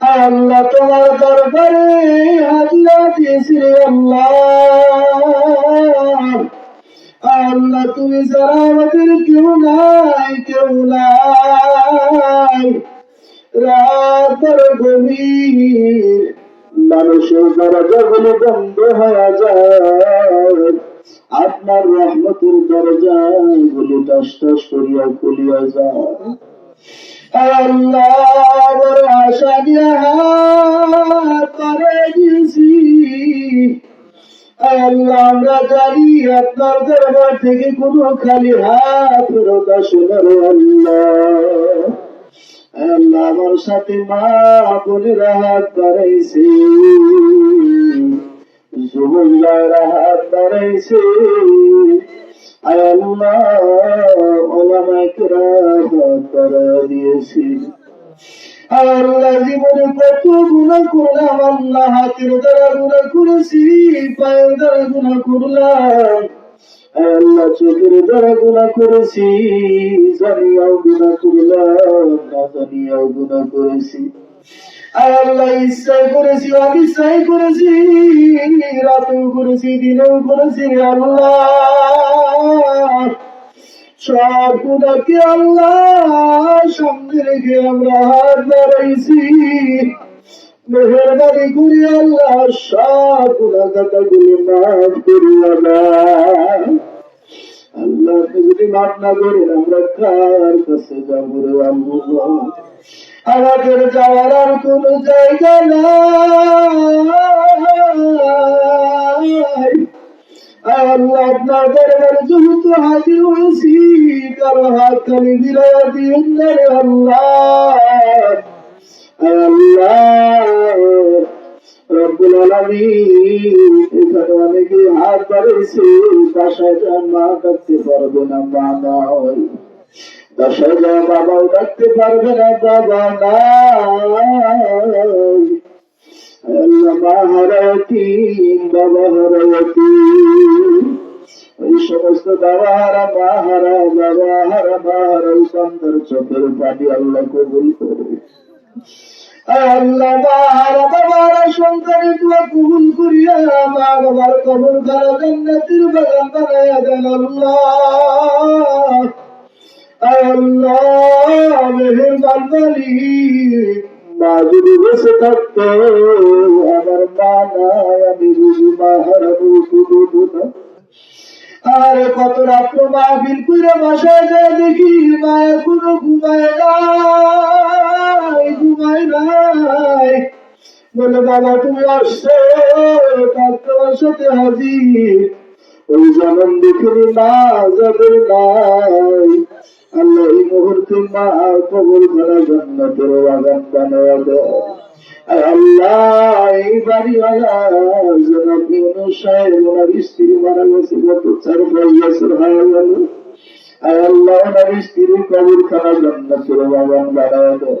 আল্লাহ তোমার দরবারে হাজিরা দিয়েছি আল্লাহ। আল্লাহ তুমি ছাড়া আমাদের কেউ নাই কেউ নাই। রাত বড় গভীর মানুষের দরজাগুলো বন্ধ হয়ে যায়, আপনার রহমতের দরজা গুলি টস টস করিয়া খুলিয়া যায়। থেকে কোনো খালি হাত আল্লাহ। আল্লাহ আমার সাথে মা বোনেরা হাত বাড়াইছে। যুবকরা হাত বাড়াইছে। আয় আল্লাহ ওলামাইকরা আল্লাহ জীবনে কত গুণা করলাম, আল্লাহ হাতের দ্বারা গুণা করেছি, পায়ের দ্বারা গুণা করলাম, আল্লাহ চোখের দ্বারা গুণা করেছি, জানিয়াও গুণা করলাম, না জানিয়াও গুণা করেছি। আল্লাহ ইচ্ছাই করেছি, অনিচ্ছাই করেছি, রাতেও করেছি, দিনেও করেছি, আল্লাহ সব আল্লাহ রেখে আমরা হাত করি আল্লাহ গুলি মাফ আল্লাহ যদি মাফ না করেন, আমরা কার কাছে যাব রে আমাদের যাওয়ার আর কোন জায়গা নাই। দরবারে যেহেতু হাজির হয়েছি, কারও হাত খালি বিলাইয়া দিন না রে আল্লাহ। আল্লাহ রব্বুল আলামিন এখানে অনেকে হাত বাড়িয়েছে পারবে না বাবা বাবা ওই সমস্ত বাবা হারা মা হারা বাবা হারা চোখের পানি আল্লাহ কবুল করে আল্লাহ মা হারা সন্তানের দোয়া কবুল করিয়া মা বাবার কবর খারা জান্নাতের বাগান বানায়া দেন আল্লাহ আল্লাহ মেহেরবান মালিক মা যদি বেঁচে থাকতো আমার মা নাই আমি বুঝি মা হারাবো না আর কত রাত্র মাহফিল করে বাসায় যায় দেখি মা এখনও ঘুমায় নাই ঘুমায় নাই। বলে, বাবা, তুমি আসছো তোমার সাথে হাজির। ওই যেমন দেখিনি না যাবে নাই। আল্লাহ এই মুহূর্তে মা কবর করা জান্নাতের বাগান বানায় দেয়। আল্লাহ, এই বাড়িওয়ালা জনাব ইউনুস সাহেব, ওনার মারা গেছে, গত চার পাঁচ বছর হয়ে গেল। আল্লাহ বাগান দেয়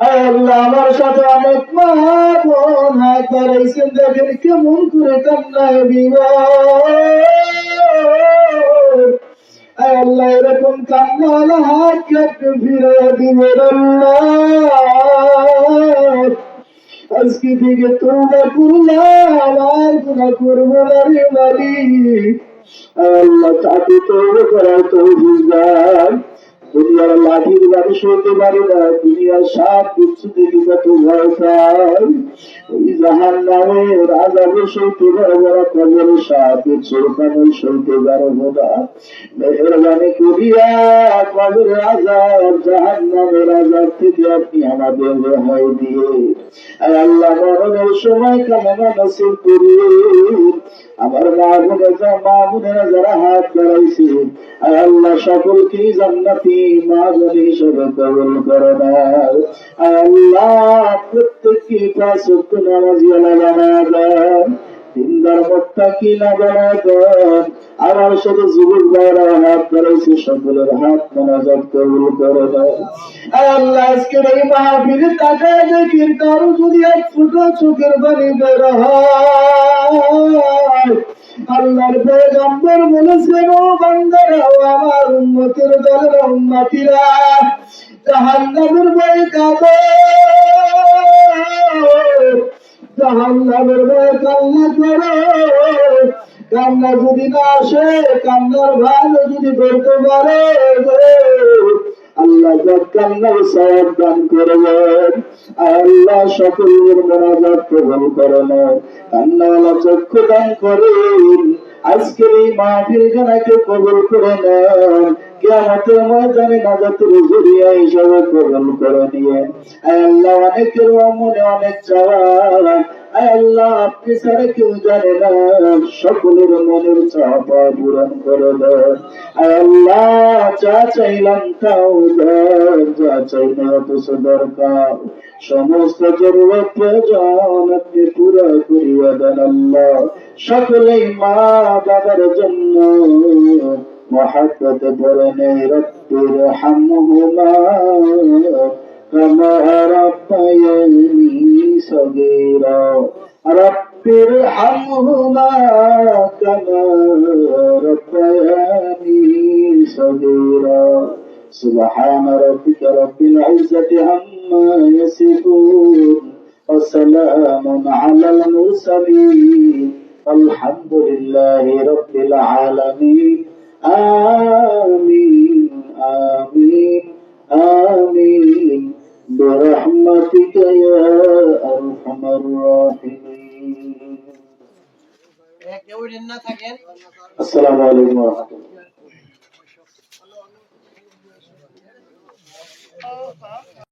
আল্লাহ আমার সাথে অনেক মা বোন হাত বাড়াইছেন দেখেন কেমন করে কান্নায় বিবাহ আল্লাহ, এরকম কান্নাওয়ালা হাত কেটে ফিরে দিবেন আল্লাহ। আজকে থেকে তোমরা করলাম আর গুণা করব না রে মালিক। আল্লাহ, তাকে তৌবা করার তৌফিক দান। দুনিয়ার লাঠির বাড়ি সইতে পারে না, দুনিয়ার সাপ কিছু দেখি কত ভয় পায় জাহান নামে রাজাকে সইতে পারব না কবর সাপে চোরকানো সইতে পারব না। মেহরবানি করিয়া কবর আজাব জাহান নামের আজাব থেকে আপনি আমাদের রেহাই দিয়ে। আর আল্লাহ, মরণের সময় কেমন নসিব করিয়ে আমার মা বোনেরা মা বোনেরা যারা হাত বাড়াইছে আর আল্লাহ সকলকে জান্নাতি মা বোন হিসেবে কবল করে দাও আল্লাহ প্রত্যেককে পাঁচ নামাজি আলা বানায় দেন। করে যদি এক ফুটো চোখের বাড়ি বের আল্লাহর পয়গম্বর বলেছেন ও আমার উম্মতের দলের উম্মতিরা, জাহান্নামের ভয়ে কাঁদো। জাহান্নামের ভয়ে কান্না করো। কান্না যদি না আসে, কান্নার ভালো যদি করতে পারে আল্লাহ করেন। আজকের এই মাহফিল কবল করে নেন। কেয়ামতের ময়দানে নাজাতের জরিয়া হিসাবে কবল করে নিয়ে আয় আল্লাহ, অনেকের মনে অনেক চাওয়া আয় আল্লাহ, আপনি ছাড়া কেউ জানে না, সকলের মনের চাপা পূরণ করে দেন আয় আল্লাহ চাইলাম তাও দরকার। সমস্ত জরুরত প্রয়োজন আপনি পুরো করিয়া দেন আল্লাহ। সকলেই মা বাবার জন্য محبت برنے رب ارحمهما كما ربياني صغيرا رب ارحمهما كما ربياني صغيرا سبحان ربك رب العزة عما يصفون وسلام على المرسلين الحمد لله رب العالمين آمين آمين آمين برحمتك يا أرحم الراحمين السلام عليكم ورحمة الله